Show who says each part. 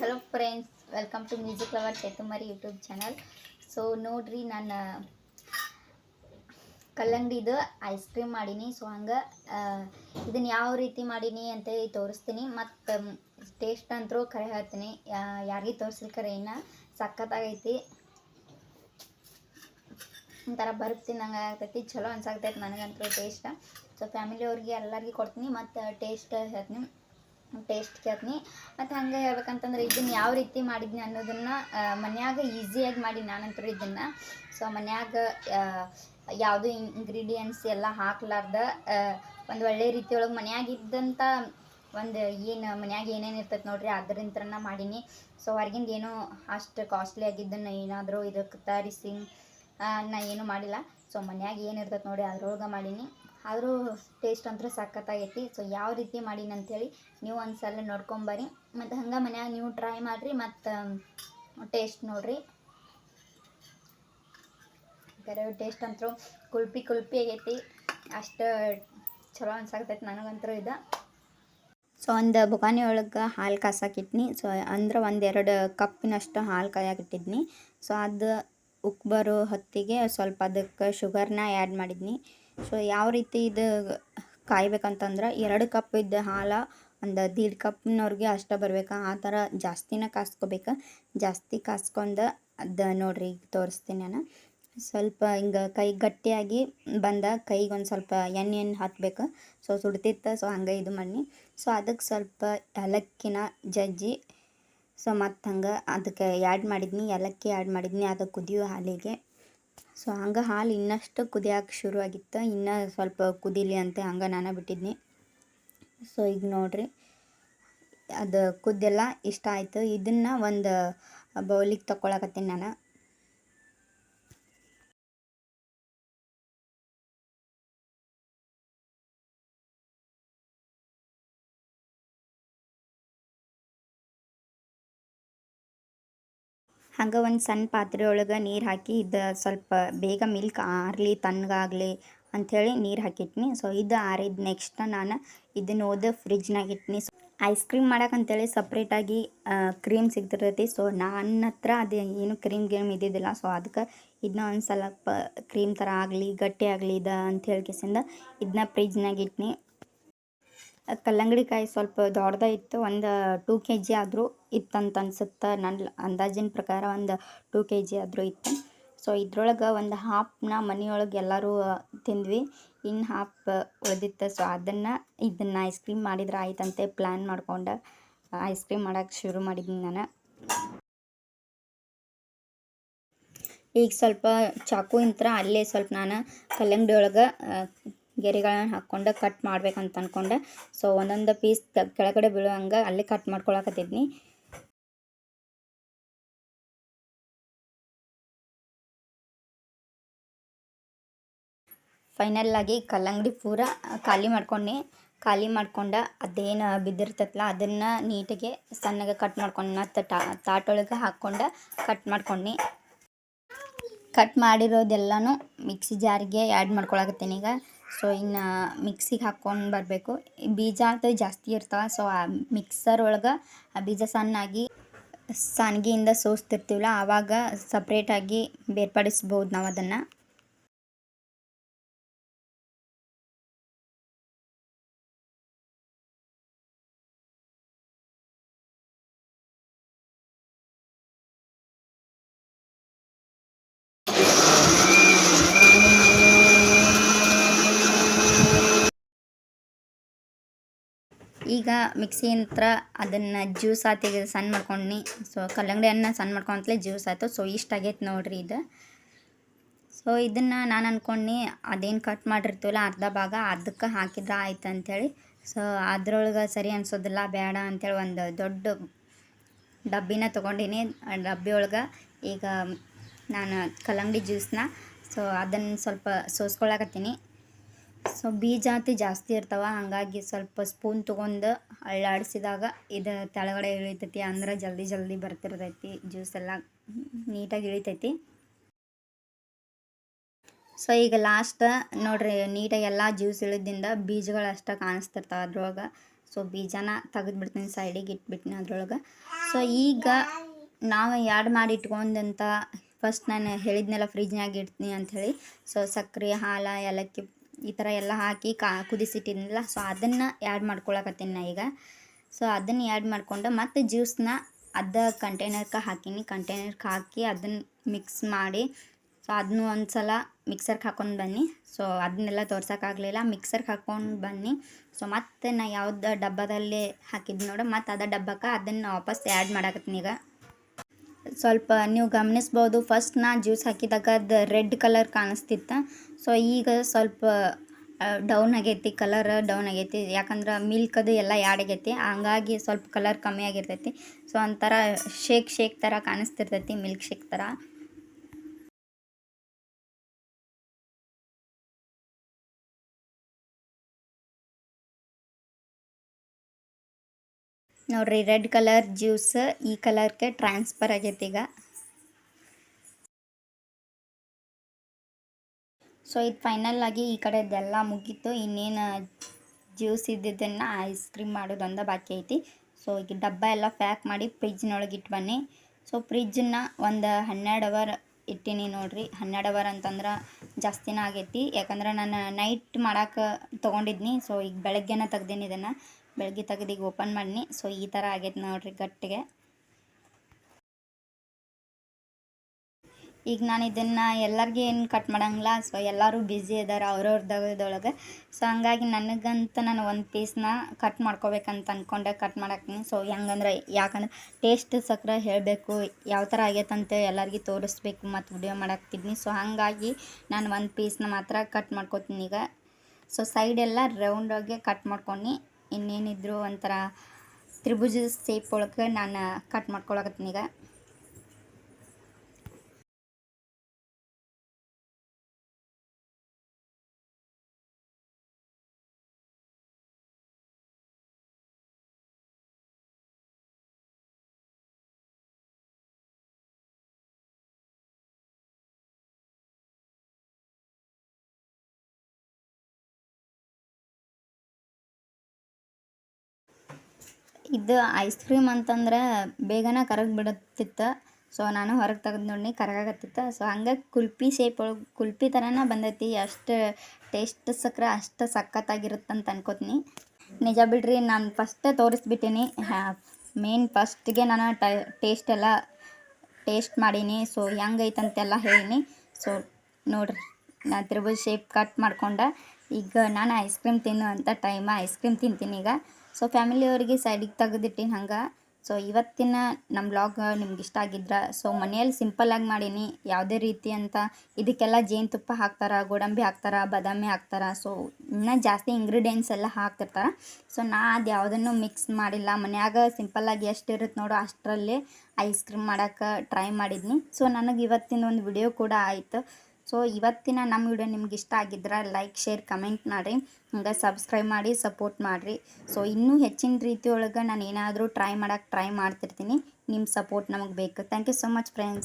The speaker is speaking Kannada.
Speaker 1: Hello friends welcome to music lover ಚೇತುಮಾರಿ YouTube channel so ನೋಡ್ರಿ ನಾನು ಕಲ್ಲಂಗಡಿದು ಐಸ್ ಕ್ರೀಮ್ ಮಾಡೀನಿ. ಸೊ ಹಂಗೆ ಇದನ್ನು ಯಾವ ರೀತಿ ಮಾಡೀನಿ ಅಂತೇಳಿ ತೋರಿಸ್ತೀನಿ. ಮತ್ತು ಟೇಸ್ಟ್ ಅಂತರೂ ಕರೆ ಹೇಳ್ತೀನಿ. ಯಾರಿಗೆ ತೋರಿಸ್ಲಿಕ್ಕರೆ ಇನ್ನು ಸಖತ್ತಾಗೈತಿ. ಒಂಥರ ಬರ್ತೀನಿ ನಂಗೆ ಆಗ್ತೈತಿ. ಚಲೋ ಅನ್ಸಾಗ್ತೈತಿ ನನಗಂತೂ ಟೇಸ್ಟ್ ಸೊ ಫ್ಯಾಮಿಲಿ ಅವ್ರಿಗೆ ಎಲ್ಲರಿಗೂ ಕೊಡ್ತೀನಿ. ಮತ್ತು ಟೇಸ್ಟ್ ಹೇಳ್ತೀನಿ. ಟೇಸ್ಟ್ ಕೇಳ್ತೀನಿ. ಮತ್ತು ಹಂಗೆ ಹೇಳ್ಬೇಕಂತಂದ್ರೆ ಇದನ್ನ ಯಾವ ರೀತಿ ಮಾಡಿದ್ನಿ ಅನ್ನೋದನ್ನು ಮನ್ಯಾಗ ಈಸಿಯಾಗಿ ಮಾಡಿ ನಾನಂತೂ ಇದನ್ನು. ಸೊ ಮನ್ಯಾಗ ಯಾವುದು ಇಂಗ್ರೀಡಿಯೆಂಟ್ಸ್ ಎಲ್ಲ ಹಾಕ್ಲಾರ್ದ ಒಂದು ಒಳ್ಳೆ ರೀತಿಯೊಳಗೆ ಮನ್ಯಾಗ ಇದ್ದಂಥ ಒಂದು ಏನು, ಮನ್ಯಾಗ ಏನೇನು ಇರ್ತೈತೆ ನೋಡ್ರಿ ಅದರಿಂತ್ರನ ಮಾಡೀನಿ. ಸೊ ಹೊರಗಿಂದ ಏನೂ ಅಷ್ಟು ಕಾಸ್ಟ್ಲಿ ಆಗಿದ್ದನ್ನು ಏನಾದರೂ ಇದಕ್ಕೆ ತರಿಸಿ ನಾ ಏನೂ ಮಾಡಿಲ್ಲ. ಸೊ ಮನ್ಯಾಗ ಏನು ಇರ್ತೈತೆ ನೋಡಿ ಅದ್ರೊಳಗೆ ಮಾಡೀನಿ. ಆದರೂ ಟೇಸ್ಟ್ ಅಂತೂ ಸಖತ್ತಾಗೈತಿ. ಸೊ ಯಾವ ರೀತಿ ಮಾಡೀನಿ ಅಂಥೇಳಿ ನೀವು ಒಂದು ಸಲ ನೋಡ್ಕೊಂಬರ್ರಿ ಮತ್ತು ಹಂಗೆ ಮನ್ಯಾಗ ನೀವು ಟ್ರೈ ಮಾಡಿರಿ, ಮತ್ತು ಟೇಸ್ಟ್ ನೋಡಿರಿ. ಬೇರೆ ಟೇಸ್ಟ್ ಅಂತೂ ಕುಲ್ಪಿ ಕುಲ್ಪಿ ಆಗೈತಿ. ಅಷ್ಟು ಚಲೋ ಅನ್ಸಾಕತೈತಿ ನನಗಂತೂ ಇದು. ಸೊ ಒಂದು ಬುಗಾನಿ ಒಳಗೆ ಹಾಲು ಕಾಸಾಕಿಟ್ನಿ. ಸೊ ಅಂದ್ರೆ ಒಂದೆರಡು ಕಪ್ಪಿನಷ್ಟು ಹಾಲು ಕಾಯಾಕಿಟ್ಟಿದ್ನಿ. ಸೊ ಅದು ಉಕ್ ಬರೋ ಹೊತ್ತಿಗೆ ಸ್ವಲ್ಪ ಅದಕ್ಕೆ ಶುಗರ್ನ ಆ್ಯಡ್ ಮಾಡಿದ್ನಿ. ಸೊ ಯಾವ ರೀತಿ ಇದು ಕಾಯ್ಬೇಕಂತಂದ್ರೆ ಎರಡು ಕಪ್ ಇದ್ದ ಹಾಲು, ಒಂದು ದೀಡ್ ಕಪ್ನವ್ರಿಗೆ ಅಷ್ಟೇ ಬರ್ಬೇಕು. ಆ ಥರ ಜಾಸ್ತಿನ ಕಾಸ್ಕೋಬೇಕು. ಜಾಸ್ತಿ ಕಾಸ್ಕೊಂಡು ಅದು ನೋಡ್ರಿ ಈಗ ತೋರಿಸ್ತೀನಿ ನಾನು. ಸ್ವಲ್ಪ ಹಿಂಗೆ ಕೈ ಗಟ್ಟಿಯಾಗಿ ಬಂದ ಕೈಗೆ ಒಂದು ಸ್ವಲ್ಪ ಎಣ್ಣೆ ಎಣ್ಣೆ ಹಾಕಬೇಕು. ಸೊ ಸುಡ್ತಿತ್ತು. ಸೊ ಹಂಗೆ ಇದು ಮಾಡಿ ಸೊ ಅದಕ್ಕೆ ಸ್ವಲ್ಪ ಏಲಕ್ಕಿನ ಜಜ್ಜಿ. ಸೊ ಮತ್ತು ಹಂಗೆ ಅದಕ್ಕೆ ಆ್ಯಡ್ ಮಾಡಿದ್ನಿ. ಏಲಕ್ಕಿ ಆ್ಯಡ್ ಮಾಡಿದ್ನಿ. ಅದು ಕುದಿಯೋ ಹಾಲಿಗೆ. ಸೊ ಹಂಗೆ ಹಾಲು ಇನ್ನಷ್ಟು ಕುದಿಯೋಕೆ ಶುರುವಾಗಿತ್ತು. ಇನ್ನೂ ಸ್ವಲ್ಪ ಕುದಿಲಿ ಅಂತ ಹಂಗೆ ನಾನು ಬಿಟ್ಟಿದ್ನಿ. ಸೊ ಈಗ ನೋಡಿರಿ, ಅದು ಕುದ್ದೆಲ್ಲ ಇಷ್ಟ ಆಯಿತು. ಇದನ್ನು ಒಂದು ಬೌಲಿಗೆ ತಗೊಳಕತ್ತೀನಿ ನಾನು. ಹಂಗೆ ಒಂದು ಸಣ್ಣ ಪಾತ್ರೆ ಒಳಗೆ ನೀರು ಹಾಕಿ ಇದು ಸ್ವಲ್ಪ ಬೇಗ ಮಿಲ್ಕ್ ಆರಲಿ ತಣ್ಣಗಾಗಲಿ ಅಂಥೇಳಿ ನೀರು ಹಾಕಿಟ್ನಿ. ಸೊ ಇದು ಆರಿದ ನೆಕ್ಸ್ಟ್ ನಾನು ಇದನ್ನ ಓದ ಫ್ರಿಜ್ನಾಗ ಇಟ್ನಿ. ಐಸ್ ಕ್ರೀಮ್ ಮಾಡೋಕ್ಕಂತೇಳಿ ಸಪ್ರೇಟಾಗಿ ಕ್ರೀಮ್ ಸಿಗ್ತಿರ್ತೈತಿ. ಸೊ ನನ್ನ ಹತ್ರ ಅದು ಏನು ಕ್ರೀಮ್ ಗ್ರೀಮ್ ಇದ್ದಿದ್ದಿಲ್ಲ. ಸೊ ಅದಕ್ಕೆ ಇದನ್ನ ಒಂದು ಸ್ವಲ್ಪ ಕ್ರೀಮ್ ಥರ ಆಗಲಿ, ಗಟ್ಟಿ ಆಗಲಿ ಇದು ಅಂತ ಹೇಳ್ಕೇಸಿಂದ ಇದನ್ನ ಫ್ರಿಜ್ನಾಗ ಇಟ್ನಿ. ಕಲ್ಲಂಗಡಿ ಕಾಯಿ ಸ್ವಲ್ಪ ದೊಡ್ಡದ ಇತ್ತು, ಒಂದು ಟೂ ಕೆ ಜಿ ಆದರೂ ಇತ್ತಂತ ಅನ್ಸುತ್ತೆ. ನನ್ನ ಅಂದಾಜಿನ ಪ್ರಕಾರ ಒಂದು ಟೂ ಕೆ ಜಿ ಆದರೂ ಇತ್ತು. ಸೊ ಇದ್ರೊಳಗೆ ಒಂದು ಹಾಫ್ನ ಮನೆಯೊಳಗೆ ಎಲ್ಲರೂ ತಿಂದ್ವಿ. ಇನ್ನು ಹಾಫ್ ಉಳಿದಿತ್ತು. ಸೊ ಅದನ್ನು ಇದನ್ನು ಐಸ್ ಕ್ರೀಮ್ ಮಾಡಿದ್ರೆ ಆಯ್ತಂತೆ ಪ್ಲ್ಯಾನ್ ಮಾಡ್ಕೊಂಡು ಐಸ್ ಕ್ರೀಮ್ ಮಾಡೋಕ್ಕೆ ಶುರು ಮಾಡಿದ್ದೀನಿ ನಾನು. ಈಗ ಸ್ವಲ್ಪ ಚಾಕು ಇಂತ್ರ ಅಲ್ಲೇ ಸ್ವಲ್ಪ ನಾನು ಕಲ್ಲಂಗಡಿ ಒಳಗೆ ಗೆರೆಗಳನ್ನ ಹಾಕ್ಕೊಂಡು ಕಟ್ ಮಾಡ್ಬೇಕಂತ ಅಂದ್ಕೊಂಡೆ ಸೊ ಒಂದೊಂದು ಪೀಸ್ ಕೆಳಗಡೆ ಬೀಳೋ ಹಂಗೆ ಅಲ್ಲೇ ಕಟ್ ಮಾಡ್ಕೊಳಕತ್ತಿದ್ನಿ. ಫೈನಲ್ಲಾಗಿ ಕಲ್ಲಂಗಡಿ ಪೂರ ಖಾಲಿ ಮಾಡ್ಕೊಂಡೆ. ಖಾಲಿ ಮಾಡ್ಕೊಂಡು ಅದೇನು ಬಿದ್ದಿರ್ತೈತಲ್ಲ ಅದನ್ನು ನೀಟಾಗಿ ಸಣ್ಣಗೆ ಕಟ್ ಮಾಡ್ಕೊಂಡು. ಮತ್ತು ತಾಟೊಳಗೆ ಹಾಕ್ಕೊಂಡು ಕಟ್ ಮಾಡ್ಕೊಂಡು. ಕಟ್ ಮಾಡಿರೋದೆಲ್ಲನೂ ಮಿಕ್ಸಿ ಜಾರಿಗೆ ಆ್ಯಡ್ ಮಾಡ್ಕೊಳಕತ್ತೀನಿ ಈಗ. ಸೊ ಇನ್ನು ಮಿಕ್ಸಿಗೆ ಹಾಕ್ಕೊಂಡು ಬರಬೇಕು. ಬೀಜ ಅಂತ ಜಾಸ್ತಿ ಇರ್ತಾವೆ ಸೊ ಆ ಮಿಕ್ಸರ್ ಒಳಗೆ ಆ ಬೀಜ ಸಣ್ಣಾಗಿ ಸಾನ್ಗಿಯಿಂದ ಸೋಸ್ತಿರ್ತೀವಲ್ಲ, ಆವಾಗ ಸಪ್ರೇಟಾಗಿ ಬೇರ್ಪಡಿಸ್ಬೋದು ನಾವು ಅದನ್ನು. ಈಗ ಮಿಕ್ಸಿ ಯಂತ್ರ ಅದನ್ನು ಜ್ಯೂಸ್ ಆತಿಗೆ ಸಣ್ಣ ಮಾಡ್ಕೊಂಡು ಸೊ ಕಲ್ಲಂಗಡಿ ಅನ್ನ ಸಣ್ಣ ಮಾಡ್ಕೊಂತಲೇ ಜ್ಯೂಸ್ ಆಯಿತು ಸೊ ಇಷ್ಟ ಆಗೈತೆ ನೋಡಿರಿ ಇದು. ಸೊ ಇದನ್ನು ನಾನು ಅಂದ್ಕೊಂಡು ಅದೇನು ಕಟ್ ಮಾಡಿರ್ತೀವಲ್ಲ ಅರ್ಧ ಭಾಗ ಅದಕ್ಕೆ ಹಾಕಿದ್ರೆ ಆಯ್ತು ಅಂಥೇಳಿ ಸೊ ಅದ್ರೊಳಗೆ ಸರಿ ಅನ್ಸೋದಿಲ್ಲ ಬೇಡ ಅಂಥೇಳಿ ಒಂದು ದೊಡ್ಡ ಡಬ್ಬಿನ ತೊಗೊಂಡಿನಿ. ಡಬ್ಬಿ ಒಳಗೆ ಈಗ ನಾನು ಕಲ್ಲಂಗಡಿ ಜ್ಯೂಸ್ನ. ಸೊ ಅದನ್ನು ಸ್ವಲ್ಪ ಸೋಸ್ಕೊಳಕತ್ತೀನಿ. ಸೊ ಬೀಜ ಜಾಸ್ತಿ ಇರ್ತಾವೆ. ಹಾಗಾಗಿ ಸ್ವಲ್ಪ ಸ್ಪೂನ್ ತೊಗೊಂಡು ಅಳ್ಳಾಡಿಸಿದಾಗ ಇದು ತೆಳಗಡೆ ಇಳಿತೈತಿ. ಅಂದ್ರೆ ಜಲ್ದಿ ಜಲ್ದಿ ಬರ್ತಿರ್ತೈತಿ. ಜ್ಯೂಸ್ ಎಲ್ಲ ನೀಟಾಗಿ ಇಳಿತೈತಿ. ಸೊ ಈಗ ಲಾಸ್ಟ್ ನೋಡ್ರಿ, ನೀಟಾಗಿ ಎಲ್ಲ ಜ್ಯೂಸ್ ಇಳಿದಿಂದ ಬೀಜಗಳು ಅಷ್ಟೇ ಕಾಣಿಸ್ತಿರ್ತಾವೆ ಅದ್ರೊಳಗೆ. ಸೊ ಬೀಜನ ತೆಗೆದ್ಬಿಡ್ತೀನಿ ಸೈಡಿಗೆ ಇಟ್ಬಿಟ್ಟಿನಿ ಅದ್ರೊಳಗೆ. ಸೊ ಈಗ ನಾವು ಯಾಡ್ ಮಾಡಿ ಇಟ್ಕೊಂಡಂಥ ಫಸ್ಟ್ ನಾನು ಹೇಳಿದ್ನೆಲ್ಲ ಫ್ರಿಜ್ನಾಗ ಇಡ್ತೀನಿ ಅಂಥೇಳಿ ಸೊ ಸಕ್ಕರೆ ಹಾಲು, ಏಲಕ್ಕಿ ಈ ಥರ ಎಲ್ಲ ಹಾಕಿ ಕಾ ಕುದಿಸಿಟ್ಟಿದ್ನಲ್ಲ ಸೊ ಅದನ್ನು ಆ್ಯಡ್ ಮಾಡ್ಕೊಳಕತ್ತೀನಿ ನಾ ಈಗ. ಸೊ ಅದನ್ನು ಆ್ಯಡ್ ಮಾಡಿಕೊಂಡು ಮತ್ತು ಜ್ಯೂಸನ್ನ ಅದ ಕಂಟೈನರ್ಗೆ ಹಾಕೀನಿ. ಕಂಟೈನರ್ಗೆ ಹಾಕಿ ಅದನ್ನು ಮಿಕ್ಸ್ ಮಾಡಿ ಸೊ ಅದನ್ನು ಒಂದು ಸಲ ಮಿಕ್ಸರ್ಗೆ ಹಾಕೊಂಡು ಬನ್ನಿ. ಸೊ ಅದನ್ನೆಲ್ಲ ತೋರ್ಸೋಕ್ಕಾಗಲಿಲ್ಲ ಮಿಕ್ಸರ್ಗೆ ಹಾಕ್ಕೊಂಡು ಬನ್ನಿ. ಸೊ ಮತ್ತೆ ನಾ ಯಾವ್ದು ಡಬ್ಬದಲ್ಲಿ ಹಾಕಿದ್ದು ನೋಡು, ಮತ್ತು ಅದ ಡಬ್ಬಕ್ಕೆ ಅದನ್ನು ವಾಪಸ್ ಆ್ಯಡ್ ಮಾಡಾಕತ್ತೀನಿ ಈಗ. ಸ್ವಲ್ಪ ನೀವು ಗಮನಿಸ್ಬೋದು. ಫಸ್ಟ್ ನಾ ಜ್ಯೂಸ್ ಹಾಕಿದಾಗ ಅದು ರೆಡ್ ಕಲರ್ ಕಾಣಿಸ್ತಿತ್ತು. ಸೊ ಈಗ ಸ್ವಲ್ಪ ಡೌನ್ ಆಗೈತಿ ಕಲರ್ ಡೌನ್ ಆಗೈತಿ. ಯಾಕಂದ್ರೆ ಮಿಲ್ಕ್ ಅದು ಎಲ್ಲ ಆ್ಯಡ್ ಆಗೈತಿ. ಹಂಗಾಗಿ ಸ್ವಲ್ಪ ಕಲರ್ ಕಮ್ಮಿ ಆಗಿರ್ತೈತಿ. ಸೊ ಒಂಥರ ಶೇಕ್ ಶೇಕ್ ಥರ ಕಾಣಿಸ್ತಿರ್ತೈತಿ ಮಿಲ್ಕ್ ಶೇಕ್ ಥರ ನೋಡ್ರಿ, ರೆಡ್ ಕಲರ್ ಜ್ಯೂಸ್ ಈ ಕಲರ್ಗೆ ಟ್ರಾನ್ಸ್ಫರ್ ಆಗೈತಿ ಈಗ. ಸೊ ಇದು ಫೈನಲ್ ಆಗಿ ಈ ಕಡೆ ಇದೆಲ್ಲ ಮುಗೀತು. ಇನ್ನೇನು ಜ್ಯೂಸ್ ಇದ್ದಿದ್ದನ್ನು ಐಸ್ ಕ್ರೀಮ್ ಮಾಡೋದೊಂದ ಬಾಕಿ ಐತಿ. ಸೊ ಈಗ ಡಬ್ಬ ಎಲ್ಲ ಪ್ಯಾಕ್ ಮಾಡಿ ಫ್ರಿಜ್ನೊಳಗೆ ಇಟ್ಟು ಬನ್ನಿ. ಸೊ ಫ್ರಿಜ್ಜನ್ನ ಒಂದು ಹನ್ನೆರಡು ಅವರ್ ಇಟ್ಟೀನಿ ನೋಡ್ರಿ. ಹನ್ನೆರಡು ಅವರ್ ಅಂತಂದ್ರೆ ಜಾಸ್ತಿನ ಆಗೈತಿ. ಯಾಕಂದ್ರೆ ನಾನು ನೈಟ್ ಮಾಡಕ್ಕೆ ತೊಗೊಂಡಿದ್ನಿ. ಸೊ ಈಗ ಬೆಳಗ್ಗೆನ ತೆಗ್ದೀನಿ ಇದನ್ನು. ಬೆಳಗ್ಗೆ ತೆಗ್ದು ಈಗ ಓಪನ್ ಮಾಡಿನಿ. ಸೊ ಈ ಥರ ಆಗೈತೆ ನೋಡಿರಿ ಗಟ್ಟಿಗೆ. ಈಗ ನಾನು ಇದನ್ನು ಎಲ್ಲರಿಗೂ ಏನು ಕಟ್ ಮಾಡಂಗಿಲ್ಲ. ಸೊ ಎಲ್ಲರೂ ಬ್ಯುಸಿ ಇದ್ದಾರೆ ಅವ್ರವ್ರದೊಳಗೆ ಸೊ ಹಂಗಾಗಿ ನನಗಂತ ನಾನು ಒಂದು ಪೀಸ್ನ ಕಟ್ ಮಾಡ್ಕೋಬೇಕಂತ ಅಂದ್ಕೊಂಡೆ ಕಟ್ ಮಾಡಾಕ್ತೀನಿ ಸೊ ಹೆಂಗಂದ್ರೆ ಯಾಕಂದ್ರೆ ಟೇಸ್ಟ್ ಸಕ್ಕರೆ ಹೇಳಬೇಕು, ಯಾವ ಥರ ಆಗೈತಂತ ಎಲ್ಲರಿಗೆ ತೋರಿಸ್ಬೇಕು ಮತ್ತು ವಿಡಿಯೋ ಮಾಡಾಕ್ತಿದ್ನಿ ಸೊ ಹಾಗಾಗಿ ನಾನು ಒಂದು ಪೀಸ್ನ ಮಾತ್ರ ಕಟ್ ಮಾಡ್ಕೋತೀನಿ ಈಗ. ಸೊ ಸೈಡೆಲ್ಲ ರೌಂಡಾಗೆ ಕಟ್ ಮಾಡ್ಕೊಂಡು ಇನ್ನೇನಿದ್ರು ಒಂಥರ ತ್ರಿಭುಜದ ಸೇಪ್ ಒಳಗೆ ನಾನು ಕಟ್ ಮಾಡ್ಕೊಳಕತ್ತೀನಿ ಈಗ. ಇದು ಐಸ್ ಕ್ರೀಮ್ ಅಂತಂದ್ರೆ ಬೇಗನೆ ಕರಗಿ ಬಿಡುತ್ತಿತ್ತು ಸೊ ನಾನು ಹೊರಗೆ ತೆಗೆದು ನೋಡಿ ಕರಗಾಕತ್ತಿತ್ತು. ಸೊ ಹಂಗೆ ಕುಲ್ಪಿ ಶೇಪ್ ಒಳಗೆ, ಕುಲ್ಪಿ ಥರನೇ ಬಂದೈತಿ. ಅಷ್ಟು ಟೇಸ್ಟ್ ಸಕ್ಕರೆ ಅಷ್ಟು ಸಖತ್ತಾಗಿರುತ್ತೆ ಅಂತ ಅನ್ಕೋತೀನಿ. ನಿಜ ಬಿಡ್ರಿ, ನಾನು ಫಸ್ಟೇ ತೋರಿಸ್ಬಿಟ್ಟೀನಿ. ಮೇನ್ ಫಸ್ಟ್ಗೆ ನಾನು ಟೇಸ್ಟ್ ಎಲ್ಲ ಟೇಸ್ಟ್ ಮಾಡೀನಿ. ಸೊ ಹೆಂಗೈತಂತೆಲ್ಲ ಹೇಳೀನಿ. ಸೊ ನೋಡ್ರಿ, ನಾನು ತ್ರಿಭುಜ ಶೇಪ್ ಕಟ್ ಮಾಡ್ಕೊಂಡೆ, ಈಗ ನಾನು ಐಸ್ ಕ್ರೀಮ್ ತಿನ್ನುವಂಥ ಟೈಮ ಐಸ್ ಕ್ರೀಮ್ ತಿಂತೀನಿ ಈಗ. ಸೊ ಫ್ಯಾಮಿಲಿಯವರಿಗೆ ಸೈಡಿಗೆ ತೆಗೆದಿಟ್ಟಿನಿ ಹಂಗೆ. ಸೊ ಇವತ್ತಿನ ನಮ್ಮ ಬ್ಲಾಗ್ ನಿಮ್ಗೆ ಇಷ್ಟ ಆಗಿದ್ರೆ ಸೊ ಮನೆಯಲ್ಲಿ ಸಿಂಪಲ್ಲಾಗಿ ಮಾಡೀನಿ. ಯಾವುದೇ ರೀತಿ ಅಂತ ಇದಕ್ಕೆಲ್ಲ ಜೇನುತುಪ್ಪ ಹಾಕ್ತಾರೆ, ಗೋಡಂಬಿ ಹಾಕ್ತಾರೆ, ಬಾದಾಮಿ ಹಾಕ್ತಾರೆ ಸೊ ಇನ್ನೂ ಜಾಸ್ತಿ ಇಂಗ್ರೀಡಿಯೆಂಟ್ಸ್ ಎಲ್ಲ ಹಾಕ್ತಿರ್ತಾರೆ. ಸೊ ನಾ ಅದು ಯಾವುದನ್ನು ಮಿಕ್ಸ್ ಮಾಡಿಲ್ಲ. ಮನ್ಯಾಗ ಸಿಂಪಲ್ಲಾಗಿ ಎಷ್ಟು ಇರುತ್ತೆ ನೋಡು ಅಷ್ಟರಲ್ಲಿ ಐಸ್ ಕ್ರೀಮ್ ಮಾಡೋಕ್ಕೆ ಟ್ರೈ ಮಾಡಿದ್ನಿ. ಸೊ ನನಗೆ ಇವತ್ತಿನ ಒಂದು ವಿಡಿಯೋ ಕೂಡ ಆಯಿತು. ಸೊ ಇವತ್ತಿನ ನಮ್ಮ ವಿಡಿಯೋ ನಿಮ್ಗೆ ಇಷ್ಟ ಆಗಿದ್ರೆ ಲೈಕ್ ಶೇರ್ ಕಮೆಂಟ್ ಮಾಡಿರಿ. ಹಂಗೆ ಸಬ್ಸ್ಕ್ರೈಬ್ ಮಾಡಿ ಸಪೋರ್ಟ್ ಮಾಡಿರಿ. ಸೊ ಇನ್ನೂ ಹೆಚ್ಚಿನ ರೀತಿಯೊಳಗೆ ನಾನು ಏನಾದರೂ ಟ್ರೈ ಮಾಡೋಕ್ಕೆ ಟ್ರೈ ಮಾಡ್ತಿರ್ತೀನಿ. ನಿಮ್ಮ ಸಪೋರ್ಟ್ ನಮಗೆ ಬೇಕು. Thank you so much friends